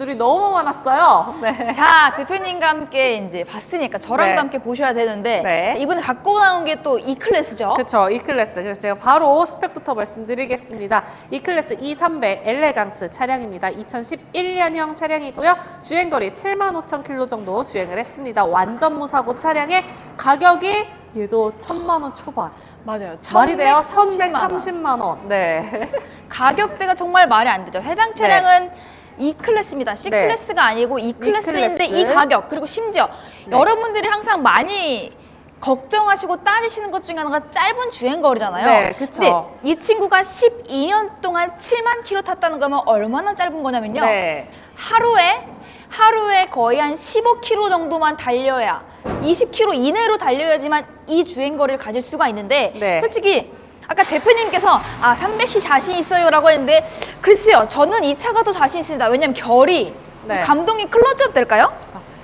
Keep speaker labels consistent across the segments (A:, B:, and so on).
A: 분들이 너무 많았어요. 네.
B: 자, 대표님과 함께 이제 봤으니까 저랑도
A: 네.
B: 함께 보셔야 되는데
A: 네.
B: 자, 이번에 갖고 나온 게 또 이 클래스죠.
A: 그쵸, E 클래스. 그래서 제가 바로 스펙부터 말씀드리겠습니다. E 클래스 E300 엘레강스 차량입니다. 2011년형 차량이고요. 주행거리 7만 5천 킬로 정도 주행을 했습니다. 완전 무사고 차량의 가격이 얘도 천만 원 초반.
B: 맞아요.
A: 말이 돼요?
B: 1130만 원.
A: 1130만 원. 네.
B: 가격대가 정말 말이 안 되죠. 해당 차량은 E 클래스입니다. C
A: 네.
B: 클래스가 아니고 E 클래스인데
A: 클래스.
B: 이 가격 그리고 심지어
A: 네.
B: 여러분들이 항상 많이 걱정하시고 따지시는 것 중에 하나가 짧은 주행 거리잖아요.
A: 네, 그쵸.
B: 근데 이 친구가 12년 동안 7만 킬로 탔다는 거면 얼마나 짧은 거냐면요.
A: 네.
B: 하루에 하루에 거의 한 15km 정도만 달려야 20km 이내로 달려야지만 이 주행 거리를 가질 수가 있는데
A: 네.
B: 솔직히 아까 대표님께서 아 300시 자신 있어요 라고 했는데 글쎄요 저는 이 차가 더 자신 있습니다 왜냐면 결이
A: 네.
B: 감동이 클로즈업 될까요?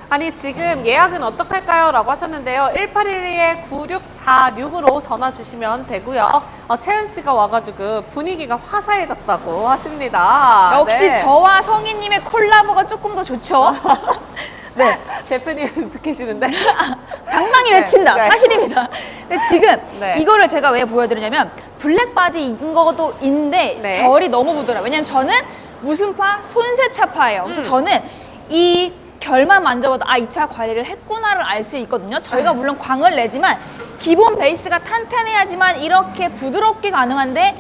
A: 아니 지금 예약은 어떡할까요? 라고 하셨는데요 1812-9646으로 전화 주시면 되고요 어, 채은 씨가 와가지고 분위기가 화사해졌다고 하십니다
B: 역시
A: 네.
B: 저와 성희님의 콜라보가 조금 더 좋죠
A: 네 대표님 계시는데
B: 당당히
A: 네,
B: 외친다
A: 네.
B: 사실입니다 근데 지금
A: 네.
B: 이거를 제가 왜 보여드리냐면 블랙 바디인 거도 있는데
A: 네.
B: 결이 너무 부드러워요 왜냐면 저는 무슨 파? 손세차 파예요 그래서
A: 음.
B: 저는 이 결만 만져봐도 아 이 차 관리를 했구나를 알 수 있거든요 저희가 물론 광을 내지만 기본 베이스가 탄탄해야지만 이렇게 부드럽게 가능한데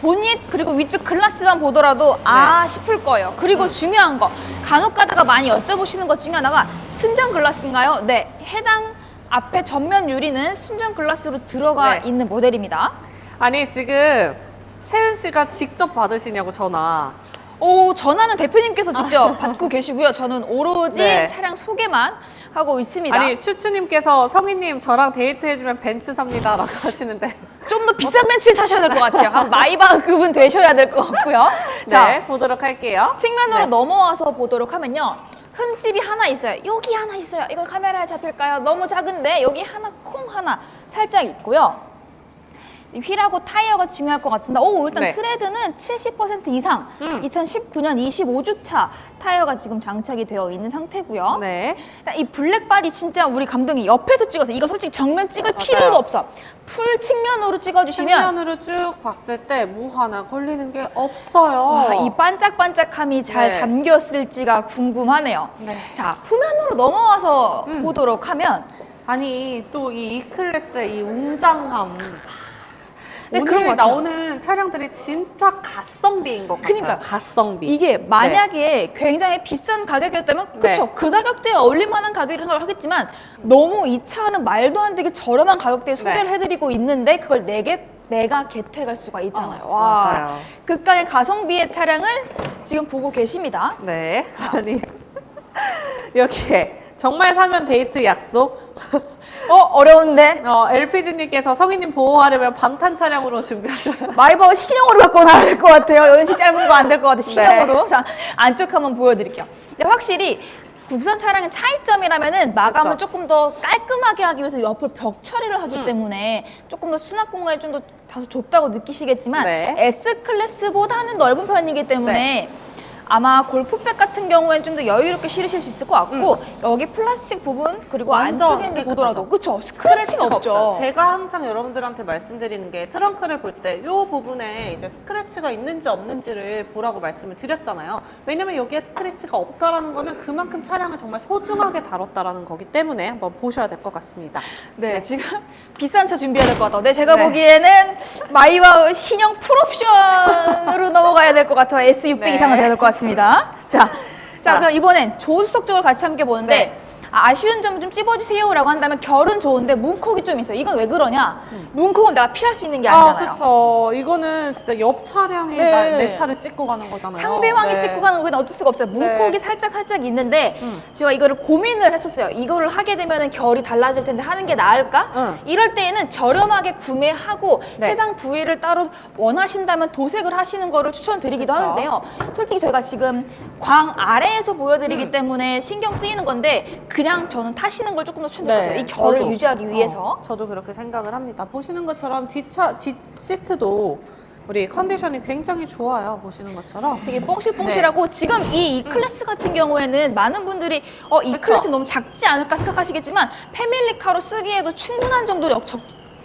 B: 보닛 그리고 위쪽 글라스만 보더라도 아 싶을 거예요. 그리고 중요한 거 간혹 가다가 많이 여쭤보시는 것 중에 하나가 순정 글라스인가요? 네, 해당 앞에 전면 유리는 순정 글라스로 들어가
A: 네.
B: 있는 모델입니다.
A: 아니 지금 채은 씨가 직접 받으시냐고 전화
B: 오, 전화는 대표님께서 직접 받고 계시고요. 저는 오로지
A: 네.
B: 차량 소개만 하고 있습니다.
A: 아니 추추님께서 성희님 저랑 데이트해주면 벤츠 삽니다 라고 하시는데
B: 좀 더 비싼 벤츠를 타셔야 될 것 같아요. 한 마이바흐급은 되셔야 될 것 같고요. 자,
A: 네 보도록 할게요
B: 측면으로
A: 네.
B: 넘어와서 보도록 하면요. 흠집이 하나 있어요. 여기 하나 있어요. 이거 카메라에 잡힐까요? 너무 작은데 여기 하나 콩 하나 살짝 있고요. 이 휠하고 타이어가 중요할 것 같은데, 오 일단
A: 네.
B: 트레드는 70% 이상,
A: 음.
B: 2019년 25주차 타이어가 지금 장착이 되어 있는 상태고요.
A: 네
B: 일단 이 블랙바디 진짜 우리 감독이 옆에서 찍어서 이거 솔직히 정면 찍을
A: 맞아요.
B: 필요도 없어. 풀 측면으로 찍어주시면
A: 측면으로 쭉 봤을 때 뭐 하나 걸리는 게 없어요.
B: 와, 이 반짝반짝함이 잘
A: 네.
B: 담겼을지가 궁금하네요.
A: 네.
B: 자, 후면으로 넘어와서
A: 음.
B: 보도록 하면
A: 아니 또 이 E-클래스의 이 웅장함.
B: 네,
A: 오늘. 나오는 차량들이 진짜 가성비인 것 같아요.
B: 그러니까요.
A: 가성비.
B: 이게 만약에 굉장히 비싼 가격이었다면
A: 네.
B: 그쵸 그 가격대에 어울릴 만한 가격이라고 하겠지만 너무 이 차는 말도 안 되게 저렴한 가격대에 소개를
A: 네.
B: 해드리고 있는데 그걸 내게 내가 개택할 수가 있잖아요.
A: 어,
B: 와,
A: 맞아요.
B: 극강의 가성비의 차량을 지금 보고 계십니다.
A: 네. 아니 여기에 정말 사면 데이트 약속.
B: 어 어려운데
A: 어, LPG님께서 성희님 보호하려면 방탄 차량으로 준비하셔야.
B: 마이버 신형으로 갖고 나와야 될 것 같아요. 연식 짧은 거 안 될 것 같아요.
A: 네.
B: 신형으로. 자, 안쪽 한번 보여드릴게요. 근데 확실히 국산 차량의 차이점이라면은 마감을
A: 그쵸.
B: 조금 더 깔끔하게 하기 위해서 옆을 벽 처리를 하기
A: 음.
B: 때문에 조금 더 수납 공간이 좀 더 다소 좁다고 느끼시겠지만
A: 네.
B: S 클래스보다는 넓은 편이기 때문에 아마 골프백 같은 경우에는 좀 더 여유롭게 실으실 수 있을 것 같고 여기 플라스틱 부분 그리고
A: 음. 완전
B: 있는 보더라도. 그쵸 스크래치가 없죠.
A: 제가 항상 여러분들한테 말씀드리는 게 트렁크를 볼 때 이 부분에 이제 스크래치가 있는지 없는지를 보라고 말씀을 드렸잖아요. 왜냐면 여기에 스크래치가 없다라는 거는 그만큼 차량을 정말 소중하게 다뤘다라는 거기 때문에 한번 보셔야 될 것 같습니다.
B: 네, 지금 비싼 차 준비해야 될 것 같아요. 네, 제가
A: 네.
B: 보기에는 마이와 신형 풀옵션으로 넘어가야 될 것 같아요. S600
A: 네.
B: 이상은 돼야 될 것 같습니다. 자, 자,
A: 자.
B: 그럼 이번엔 조수석 쪽을 같이 함께 보는데
A: 네.
B: 아, 아쉬운 점좀 찝어주세요라고 한다면 결은 좋은데 문콕이 좀 있어요. 이건 왜 그러냐? 문콕은 내가 피할 수 있는 게
A: 음. 아,
B: 아니잖아요.
A: 그쵸. 이거는 진짜 옆 차량에
B: 네.
A: 나- 내 차를 찍고 가는 거잖아요.
B: 상대방이
A: 네.
B: 찍고 가는 건 어쩔 수가 없어요. 문콕이
A: 네.
B: 살짝 살짝 있는데
A: 음.
B: 제가 이거를 고민을 했었어요. 이거를 하게 되면 결이 달라질 텐데 하는 게 나을까?
A: 응.
B: 이럴 때에는 저렴하게 구매하고
A: 네.
B: 해당 부위를 따로 원하신다면 도색을 하시는 거를 추천드리기도
A: 그쵸.
B: 하는데요. 솔직히 저희가 지금 광 아래에서 보여드리기
A: 음.
B: 때문에 신경 쓰이는 건데 그냥 저는 타시는 걸 조금 더 추천드려요. 이 결을
A: 네, 저도.
B: 유지하기 위해서.
A: 어, 저도 그렇게 생각을 합니다. 보시는 것처럼 뒷차 뒷 시트도 우리 컨디션이 굉장히 좋아요. 보시는 것처럼.
B: 되게 뽕실뽕실하고 지금 이 E 클래스 같은 경우에는 많은 분들이 어, 이
A: 그쵸.
B: 클래스 너무 작지 않을까 생각하시겠지만 패밀리카로 쓰기에도 충분한 정도의 적,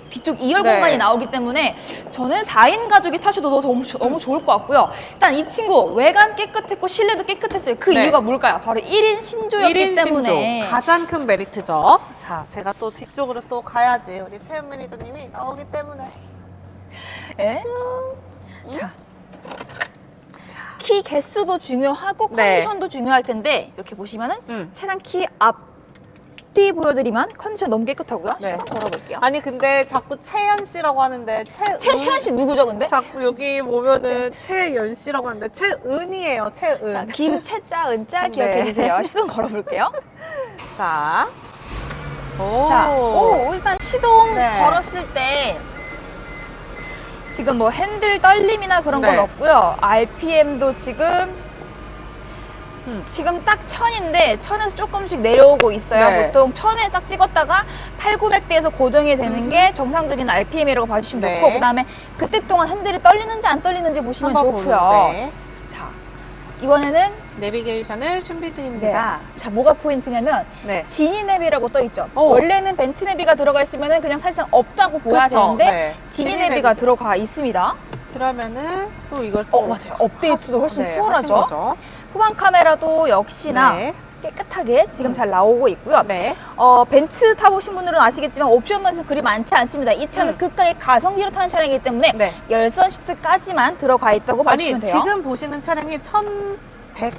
B: 뒤쪽 2열
A: 네.
B: 공간이 나오기 때문에 저는 4인 가족이 타셔도 너무, 너무 좋을 것 같고요. 일단 이 친구 외관 깨끗했고 실내도 깨끗했어요. 그
A: 네.
B: 이유가 뭘까요? 바로 1인 신조였기
A: 1인
B: 때문에
A: 신조 가장 큰 메리트죠. 자, 제가 또 뒤쪽으로 또 가야지. 우리 채연 매니저님이 나오기 때문에.
B: 예? 자. 키 개수도 중요하고
A: 네.
B: 컨디션도 중요할 텐데 이렇게 보시면은
A: 음.
B: 차량 키 앞 뒤 보여드리면 컨디션 너무 깨끗하고요.
A: 네.
B: 시동 걸어볼게요.
A: 아니 근데 자꾸 채연 씨라고 하는데 채
B: 최시현 씨 누구죠, 근데?
A: 자꾸 여기 보면은 채연 씨라고 하는데 채은이에요. 채은.
B: 자, 김채자 은자
A: 네.
B: 기억해 주세요. 시동 걸어볼게요.
A: 자. 오.
B: 자, 오, 일단 시동
A: 네.
B: 걸었을 때 지금 뭐 핸들 떨림이나 그런 건
A: 네.
B: 없고요. RPM도 지금
A: 음.
B: 지금 딱 천인데 천에서 조금씩 내려오고 있어요.
A: 네.
B: 보통 천에 딱 찍었다가 8, 900대에서 고정이 되는 게 정상적인 RPM이라고 봐주시면
A: 음. 네.
B: 좋고 그다음에 그때 동안 핸들이 떨리는지 안 떨리는지 보시면 좋고요.
A: 보는데
B: 자, 이번에는
A: 내비게이션을 준비
B: 네.
A: 중입니다.
B: 자, 뭐가 포인트냐면
A: 네.
B: 지니 내비라고 떠 있죠.
A: 오.
B: 원래는 벤츠 내비가 들어가 있으면은 그냥 사실상 없다고 보야
A: 그쵸,
B: 되는데
A: 네.
B: 지니
A: 지니
B: 내비가
A: 내비.
B: 들어가 있습니다.
A: 그러면은 또 이걸 또
B: 어, 맞아요. 업데이트도 훨씬
A: 네, 수월하죠.
B: 후방 카메라도 역시나
A: 네.
B: 깨끗하게 지금 잘 나오고 있고요.
A: 네.
B: 어, 벤츠 타보신 분들은 아시겠지만 옵션만 그리 많지 않습니다. 이 차는
A: 음.
B: 극강의 가성비로 타는 차량이기 때문에
A: 네.
B: 열선 시트까지만 들어가 있다고
A: 아니
B: 봐주시면 돼요.
A: 지금 보시는 차량이 1100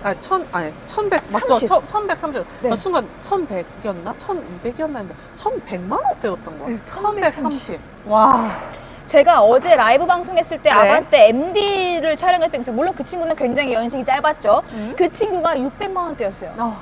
A: 아, 천, 아니, 1100, 맞죠?
B: 30.
A: 1130.
B: 네.
A: 나 순간 1100이었나? 1200이었나 했는데 1100만 원대였던 거야.
B: 네,
A: 1130. 와.
B: 제가 어제 라이브 방송했을 때
A: 네.
B: 아반떼 MD를 촬영했던 게 물론 그 친구는 굉장히 연식이 짧았죠.
A: 음.
B: 그 친구가 600만 원대였어요.
A: 어,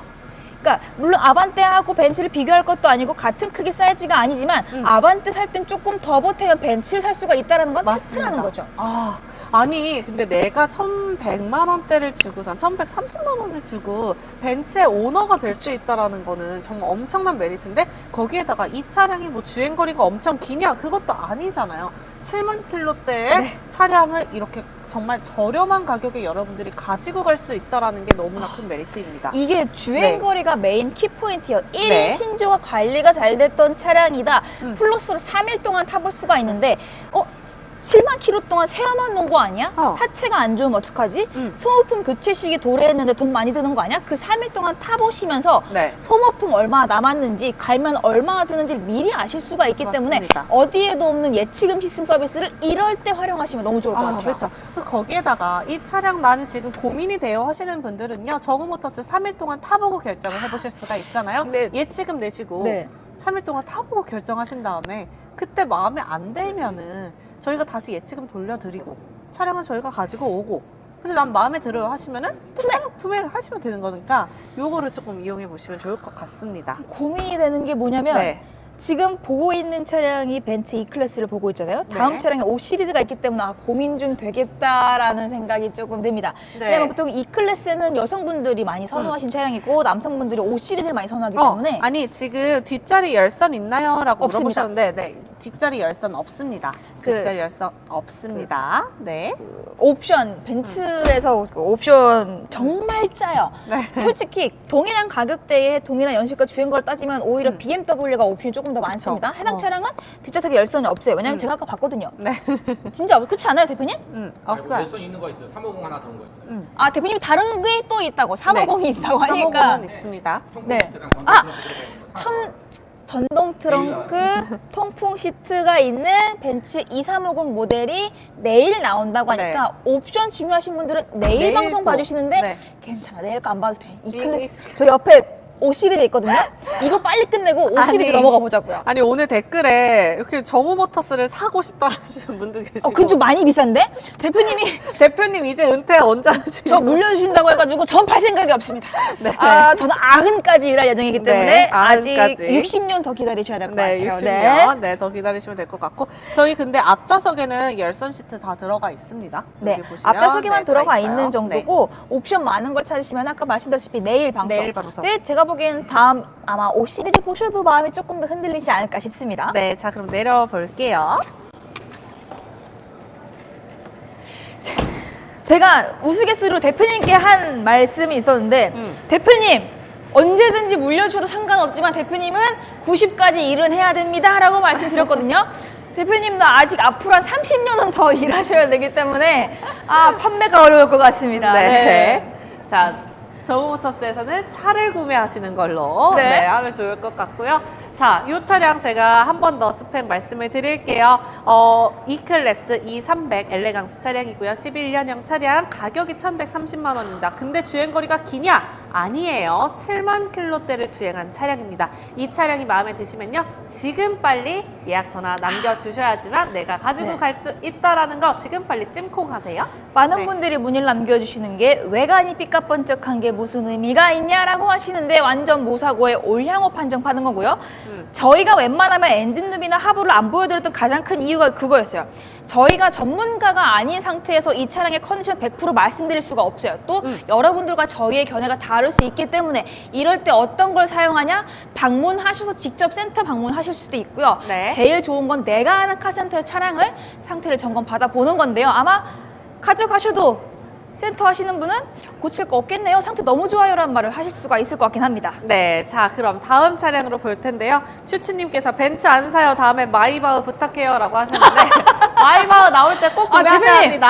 B: 그러니까 물론 아반떼하고 벤츠를 비교할 것도 아니고 같은 크기 사이즈가 아니지만
A: 음.
B: 아반떼 살 땐 조금 더 보태면 벤츠를 살 수가 있다는 건
A: 맞습니다.
B: 팩트라는 거죠.
A: 아, 아니, 근데 내가 1100만 원대를 주고선 1130만 원을 주고 벤츠의 오너가 될 수 있다라는 거는 정말 엄청난 메리트인데 거기에다가 이 차량이 뭐 주행 거리가 엄청 기냐? 그것도 아니잖아요. 7만 킬로대의
B: 네.
A: 차량을 이렇게 정말 저렴한 가격에 여러분들이 가지고 갈 수 있다라는 게 너무나 큰 메리트입니다.
B: 이게 주행
A: 네.
B: 거리가 메인 키포인트요. 1인
A: 네.
B: 신조가 관리가 잘 됐던 차량이다.
A: 음.
B: 플러스로 3일 동안 타볼 수가 있는데 어 7만 킬로 동안 세야만 놓은 거 아니야?
A: 어.
B: 하체가 안 좋으면 어떡하지?
A: 음.
B: 소모품 교체 시기 도래했는데 돈 많이 드는 거 아니야? 그 3일 동안 타보시면서
A: 네.
B: 소모품 얼마 남았는지 갈면 얼마나 드는지 미리 아실 수가 있기 때문에
A: 맞습니다.
B: 어디에도 없는 예치금 시스템 서비스를 이럴 때 활용하시면 너무 좋을 것
A: 아,
B: 같아요.
A: 그렇죠. 그 거기에다가 이 차량 나는 지금 고민이 돼요 하시는 분들은요. 저그모터스 3일 동안 타보고 결정을 해보실 수가 있잖아요.
B: 네.
A: 예치금 내시고
B: 네.
A: 3일 동안 타보고 결정하신 다음에 그때 마음에 안 들면은 저희가 다시 예치금 돌려드리고 차량은 저희가 가지고 오고 근데 난 마음에 들어요 하시면은 또 차량 구매를 하시면 되는 거니까 요거를 조금 이용해 보시면 좋을 것 같습니다.
B: 고민이 되는 게 뭐냐면
A: 네.
B: 지금 보고 있는 차량이 벤츠 E 클래스를 보고 있잖아요. 다음
A: 네.
B: 차량에 5 시리즈가 있기 때문에 아, 고민 좀 되겠다라는 생각이 조금 듭니다.
A: 네.
B: 왜냐면 보통 E 클래스는 여성분들이 많이 선호하신 차량이고 남성분들이 5 시리즈를 많이 선호하기
A: 어,
B: 때문에
A: 아니 지금 뒷자리 열선 있나요? 라고
B: 없습니다.
A: 물어보셨는데 네. 뒷자리 열선 없습니다.
B: 그-
A: 뒷자리 열선 없습니다. 네.
B: 옵션 벤츠에서 그 옵션 정말 짜요.
A: 네.
B: 솔직히 동일한 가격대에 동일한 연식과 주행거를 따지면 오히려
A: 음.
B: BMW가 옵션이 조금 더 많습니다. 해당
A: 어.
B: 차량은 뒷좌석에 열선이 없어요. 왜냐면
A: 음.
B: 제가 아까 봤거든요.
A: 네.
B: 진짜 그렇지 않아요, 대표님?
A: 음,
C: 없어요.
A: 없어요.
C: 몇선 있는 거 있어요. 350 하나 들은 거 있어요.
A: 음.
B: 아 대표님 다른 게 또 있다고 350이 있다고 하니까
A: 사모고는 있습니다.
B: 네.
C: 네.
B: 아! 천 전동 트렁크 통풍 시트가 있는 벤츠 2350 모델이 내일 나온다고 하니까 옵션 중요하신 분들은 내일,
A: 내일
B: 방송
A: 또,
B: 봐주시는데
A: 네.
B: 괜찮아 내일 거 안 봐도 돼. 이
A: 이-
B: 클래스 저 옆에 5 시리즈 있거든요. 이거 빨리 끝내고 5 시리즈
A: 아니.
B: 넘어가 보자고요.
A: 아니 오늘 댓글에 이렇게 정우 모터스를 사고 싶다 하시는 분도 계시고
B: 어, 그건 좀 많이 비싼데 대표님이
A: 대표님 이제 은퇴 언제 하시고
B: 저 물려주신다고 해가지고 전 팔 생각이 없습니다.
A: 네.
B: 아 저는 아흔까지 일할 예정이기 때문에
A: 네,
B: 아직
A: 아흔까지.
B: 60년 더 기다리셔야 될 것
A: 네,
B: 같아요.
A: 60년. 네, 더 기다리시면 될 것 같고. 저희 근데 앞좌석에는 열선 시트 다 들어가 있습니다.
B: 네,
A: 여기 보시면.
B: 앞좌석에만
A: 네, 다
B: 들어가
A: 있어요.
B: 있는 정도고 옵션 많은 걸 찾으시면 아까 말씀드렸다시피 내일 방송.
A: 내일 방송.
B: 네, 제가 보기엔 다음 아마 5 시리즈 보셔도 마음이 조금 더 흔들리지 않을까 싶습니다.
A: 네, 자 그럼 내려 볼게요.
B: 제가 우스갯소리로 대표님께 한 말씀이 있었는데
A: 음.
B: 대표님 언제든지 물려주셔도 상관없지만 대표님은 90까지 일은 해야 됩니다 라고 말씀드렸거든요. 대표님도 아직 앞으로 한 30년은 더 일하셔야 되기 때문에 아 판매가 어려울 것 같습니다.
A: 네. 자, 저우모터스에서는 차를 구매하시는 걸로
B: 네.
A: 네. 하면 좋을 것 같고요. 자, 이 차량 제가 한 번 더 스펙 말씀을 드릴게요. 어, E클래스 E300 엘레강스 차량이고요. 11년형 차량 가격이 1,130만 원입니다. 근데 주행 거리가 기냐? 아니에요. 7만 킬로대를 주행한 차량입니다. 이 차량이 마음에 드시면요. 지금 빨리 예약 전화 남겨주셔야지만 내가 가지고
B: 네.
A: 갈 수 있다라는 거 지금 빨리 찜콩하세요.
B: 많은
A: 네.
B: 분들이 문의를 남겨주시는 게 외관이 삐까번쩍한 게 무슨 의미가 있냐라고 하시는데 완전 무사고의 올향호 판정 받은 거고요.
A: 음.
B: 저희가 웬만하면 엔진 룸이나 하부를 안 보여드렸던 가장 큰 이유가 그거였어요. 저희가 전문가가 아닌 상태에서 이 차량의 컨디션 100% 말씀드릴 수가 없어요. 또
A: 음.
B: 여러분들과 저희의 견해가 다를 수 있기 때문에 이럴 때 어떤 걸 사용하냐 방문하셔서 직접 센터 방문하실 수도 있고요.
A: 네.
B: 제일 좋은 건 내가 아는 카센터의 차량을 상태를 점검 받아 보는 건데요. 아마 가져가셔도 센터 하시는 분은 고칠 거 없겠네요. 상태 너무 좋아요라는 말을 하실 수가 있을 것 같긴 합니다.
A: 네, 자 그럼 다음 차량으로 볼 텐데요. 추추님께서 벤츠 안 사요. 다음에 마이바흐 부탁해요라고 하셨는데 마이바흐 나올 때꼭
B: 아,
A: 구매하셔야
B: 대표님!
A: 합니다.